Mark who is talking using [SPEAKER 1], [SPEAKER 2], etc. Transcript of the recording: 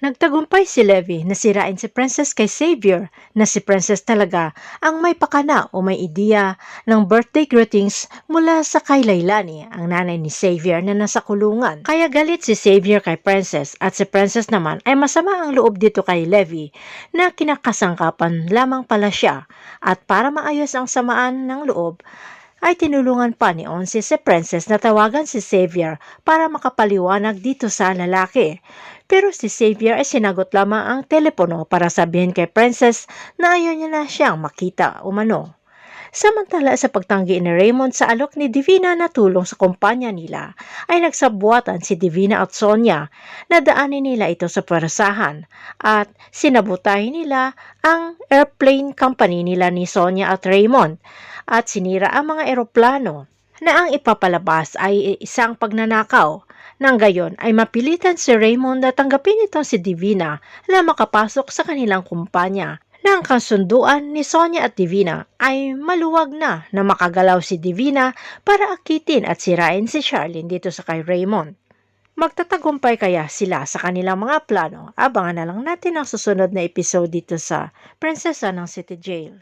[SPEAKER 1] Nagtagumpay si Levi na sirain si Princess kay Xavier na si Princess talaga ang may pakana o may ideya ng birthday greetings mula sa kay Lailani, ang nanay ni Xavier na nasa kulungan. Kaya galit si Xavier kay Princess at si Princess naman ay masama ang loob dito kay Levi na kinakasangkapan lamang pala siya at para maayos ang samaan ng loob ay tinulungan pa ni Onsi si Princess na tawagan si Xavier para makapaliwanag dito sa lalaki. Pero si Xavier ay sinagot lamang ang telepono para sabihin kay Princess na ayaw niya na siyang makita umano. Samantala sa pagtanggi ni Raymond sa alok ni Divina na tulong sa kumpanya nila, ay nagsabuatan si Divina at Sonia na daanin nila ito sa pwerasahan at sinabutahin nila ang airplane company nila ni Sonia at Raymond at sinira ang mga eroplano na ang ipapalabas ay isang pagnanakaw. Nang gayon ay mapilitan si Raymond na tanggapin itong si Divina na makapasok sa kanilang kumpanya na ang kasunduan ni Sonia at Divina ay maluwag na na makagalaw si Divina para akitin at sirain si Charlene dito sa kay Raymond. Magtatagumpay kaya sila sa kanilang mga plano? Abangan na lang natin ang susunod na episode dito sa Prinsesa ng City Jail.